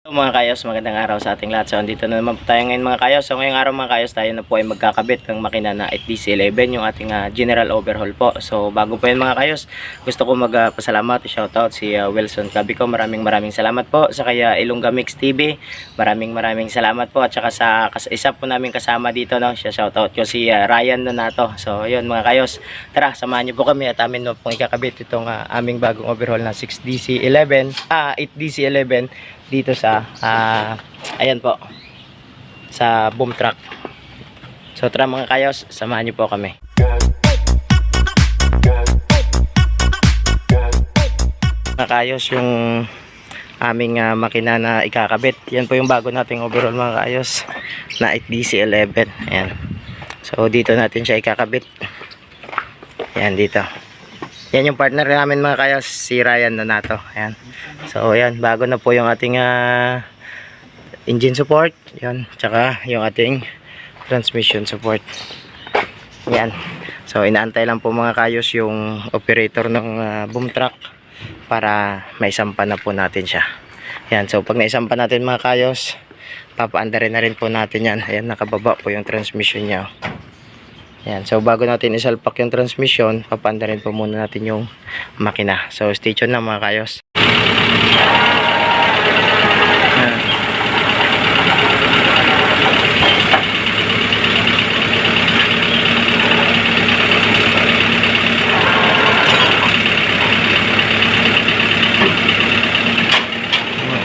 So, mga kayos, magandang araw sa ating lahat. So, andito na naman po tayo ngayon mga kayos. So, ngayong araw mga kayos, tayo na po ay magkakabit ng makina na 8DC11, yung ating ah, general overhaul po. So, bago po yan mga kayos, gusto ko magpasalamat, shoutout si ah, Wilson Cabico. Maraming maraming salamat po sa kaya Ilongga Mix TV. Maraming maraming salamat po. At saka sa isa po namin kasama dito, no, siya shoutout ko si ah, Ryan Donato. So, yun mga kayos, tara, samahan niyo po kami at amin no pong ikakabit itong ah, aming bagong overhaul na 6DC11, ah, 8DC11 dito sa ah, ayan po. Sa boom truck. So tara mga kayos samahan niyo po kami. Mga kayos yung aming ah, makina na ikakabit. Yan po yung bago nating overall mga kayos. Na 8DC11 ayan. So dito natin siya ikakabit. Yan dito yan yung partner namin mga kayos, si Ryan Donato. Ayan. So ayan, bago na po yung ating ah, engine support. Yan, tsaka yung ating transmission support. Yan. So inaantay lang po mga kayos yung operator ng ah, boom truck para maisampa na po natin siya. Yan, so pag naisampa natin mga kayos, papaandarin na rin po natin yan. Ayan, nakababa po yung transmission niya. Yan. So bago natin isalpak yung transmission, papanda rin po muna natin yung makina. So stay tuned na mga kayos. Yan.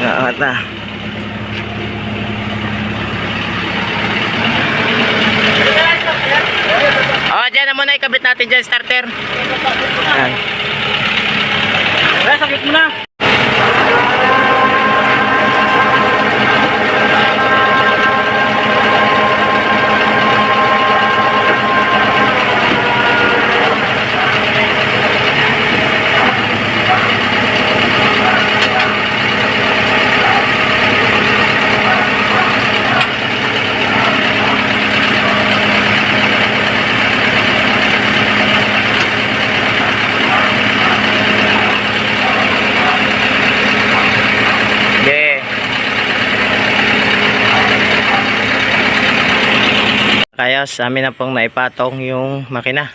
Angat na. Oh, dyan na muna ikabit natin dyan starter. Yan. Eh, sakit mo na. Okay. Kaya sa amin na pong naipatong yung makina.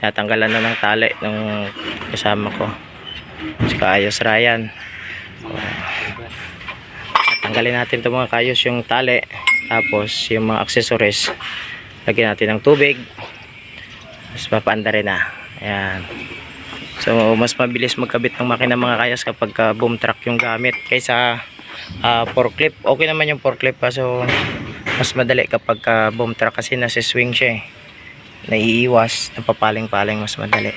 Tinatanggalan na ng tali ng kasama ko. Si Kaayos Ryan. Tanggalin natin itong mga kayos yung tali. Tapos yung mga accessories. Lagyan natin ng tubig. Tapos papaanda rin na. Ayan. So mas mabilis magkabit ng makina mga kayas kapag ka boom truck yung gamit kaysa ah, forklift. Okay naman yung forklift pa so mas madali kapag ka boom truck kasi nasa swing siya eh. Naiiwas, napapaling-paling mas madali.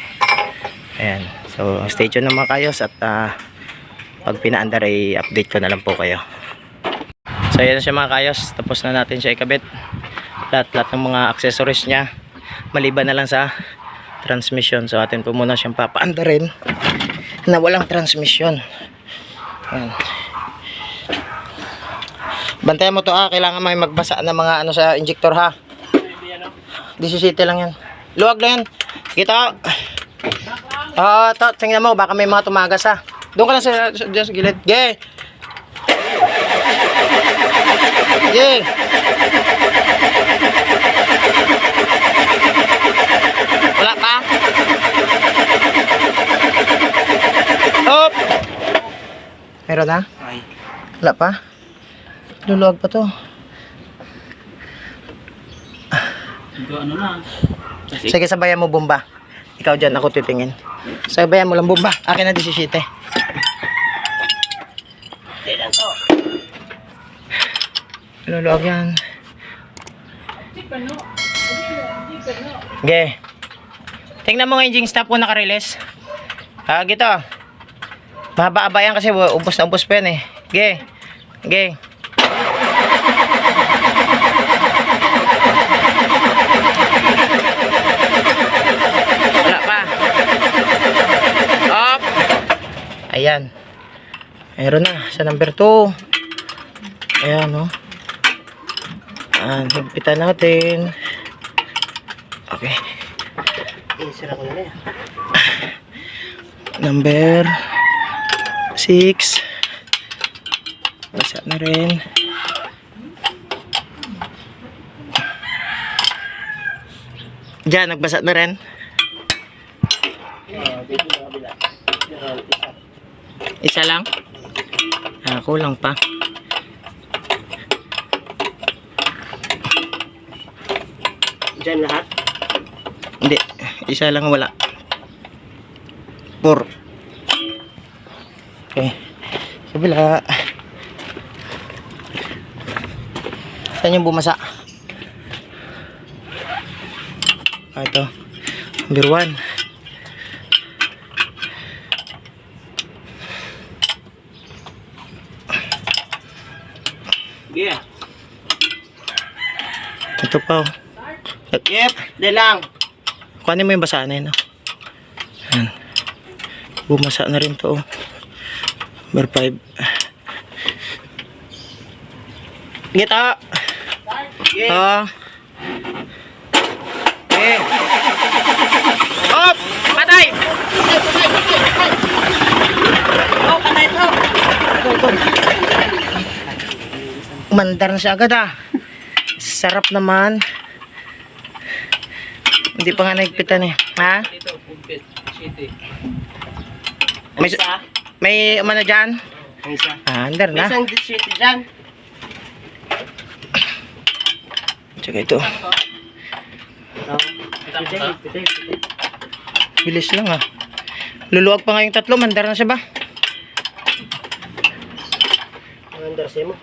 Ayan. So stay tuned na mga kayos at ah, pag pinaandar ay update ko na lang po kayo. So ayan siya mga kayos. Tapos na natin siya ikabit. Lahat-lahat ng mga accessories niya. Maliban na lang sa transmission. So atin po muna siyang papaandarin na walang transmission. Ayan. Bantayan mo to ah, kailangan may magbasa ng mga ano sa injector ha. 17 lang yan. Luwag lang yan. Kita. Ah, to, tingnan mo baka may mga tumagas ha. Doon ka lang sa, sa, dyan sa gilid. Ge. Ge. Wala pa? Hop! Meron na? Wala pa? Luluwag pa to. ito ano na. Kasi, Sige, sabayan mo bomba. Ikaw dyan, ako titingin. Sabayan mo lang bomba. Akin na 17. Luluwag yan. Okay. Tingnan mo nga yung stop ko naka-release. Ah, gito. Mahaba-aba yan kasi ubos na ubos pa yan eh. Okay. Okay. Wala pa. Up. Ayan. Meron na sa number 2. Ayan, no. Ah, higpitan natin. Okay. Isira ko na yan. Number 6. Basa na rin. Diyan, nagbasa na rin. Isa lang? Ah, kulang pa. Diyan lahat? Hindi, isa lang wala. Four. Okay. Kabila. Saan yung bumasa? Ah, ito. Number one. Yeah. Ito pa oh. Yep, di lang. Kuhanin mo yung yun. Oh. Ayan. Bumasa na rin to. Oh. Number 5. Gita! Yeah. Ah. Eh. Op! Patay! Oh, patay to. Mandar na siya agad ah. Sarap naman. Hindi pa nga naigpitan eh. Ha? May, may umano dyan? Ah, andar May na. isang city dyan. Tsaka ito. Bilis lang ah. Luluwag pa nga yung tatlo. Mandar na siya ba? Ang undersea mo.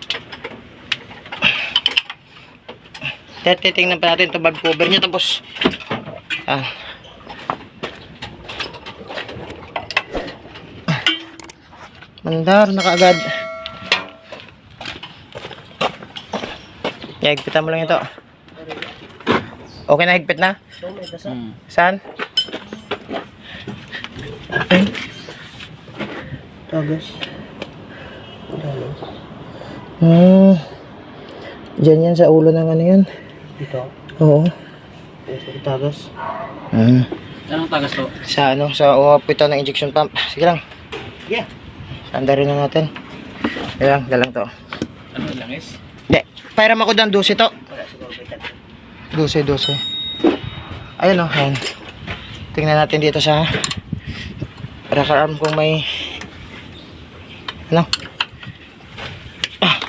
Titingnan pa natin ito bag cover niya tapos ah. Mandar na kaagad. Yeah, higpitan mo lang ito. Okay na higpit na? Basa. Saan? Tagas. Hmm. Diyan yan sa ulo ng ano yan. Dito. Oo. Ito, tagas. Hmm. Anong tagas to? Sa ano, sa umapito ng injection pump. Sige lang. Yeah. Sanda rin na natin. Ayan, dalang to. Ano langis? Hindi. Pairam ako doon, 12 to. Wala siguro bitan. 12, 12. Ayun o, ayan. Tingnan natin dito sa rocker arm kung may ano. Ah.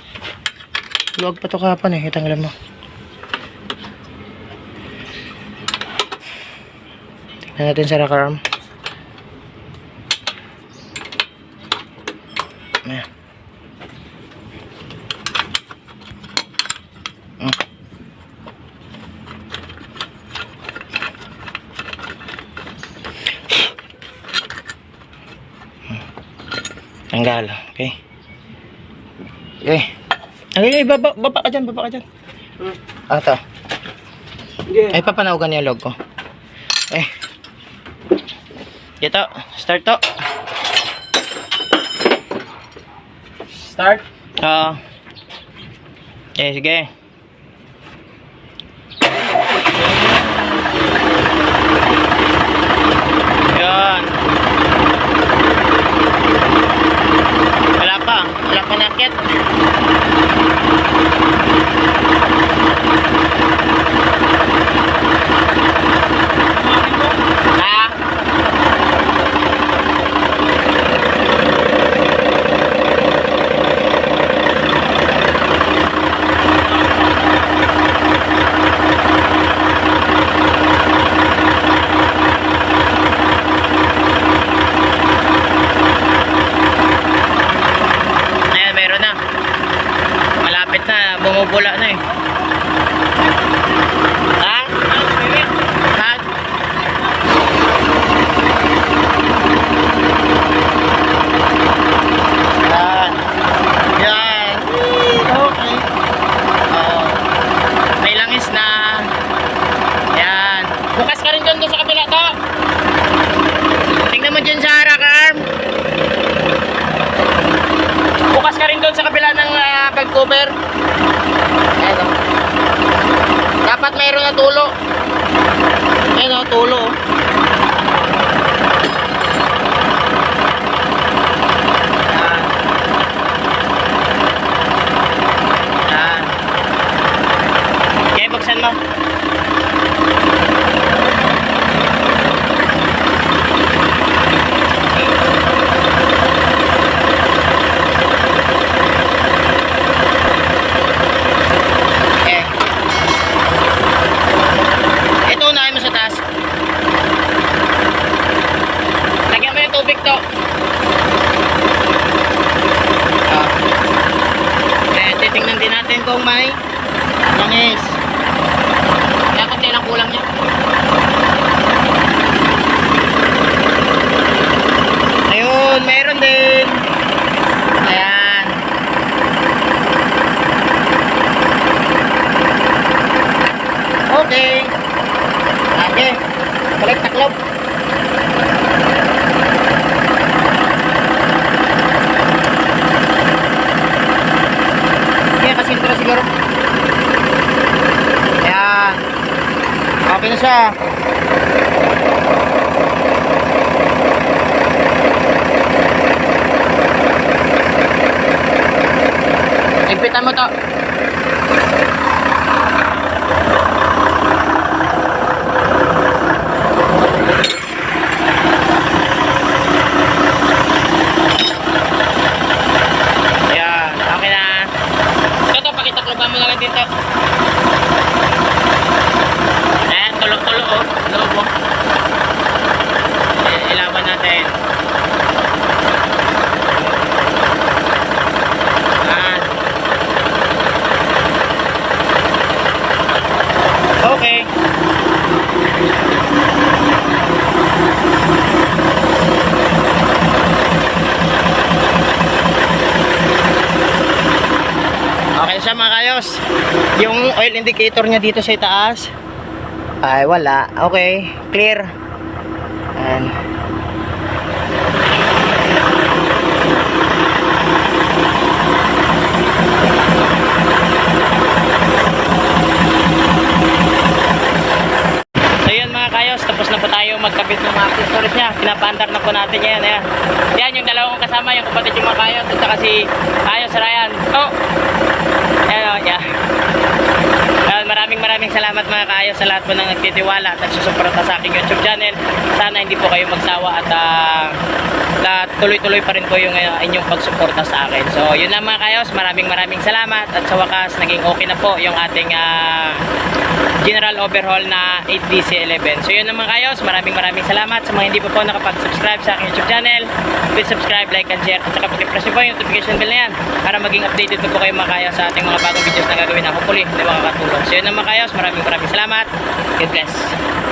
Luwag pa to kapan eh, itanggalan mo. Tingnan natin sa rocker arm. Ayan. Mm. Tanggal. Okay. Okay. Ay, ay, baba, baba ka dyan, baba ka dyan. Hmm. Ah, ito. Yeah. Ay, papanawagan niya yung log ko. Eh. Dito, start to. Start. Oo. Okay, sige. Okay na siya. Igpitan mo to. Ayan, okay na. Ito, pakitakloban mo na lang dito. Loob oh. Eh, ilawan natin. Ayan. Okay. Okay siya mga kayos. Yung oil indicator niya dito sa itaas ay wala. Okay, clear. Ayan. So mga kayos, tapos na po tayo magkabit ng mga accessories niya. Pinapaandar na po natin yan. Ayan. Yan yung dalawang kasama, yung kapatid yung mga kayos at saka si Ayos Ryan. Oh! Ayan, oh, yeah. Maraming maraming salamat mga kaayos sa lahat po ng nagtitiwala at nagsusuporta sa aking YouTube channel. Sana hindi po kayo magsawa at ah, lahat tuloy-tuloy pa rin po yung ah, inyong pagsuporta sa akin. So, yun lang mga kaayos. Maraming maraming salamat at sa wakas naging okay na po yung ating ah, general overhaul na 8DC11. So, yun lang mga kaayos. Maraming maraming salamat sa mga hindi po po nakapag-subscribe sa aking YouTube channel. Please subscribe, like, and share. At saka pag-press po yung notification bell na yan para maging updated po po kayo mga kaayos sa ating mga bagong videos na gagawin na hopefully na makakatulong. So, yun lang mga kaayos. Maraming maraming salamat. God bless.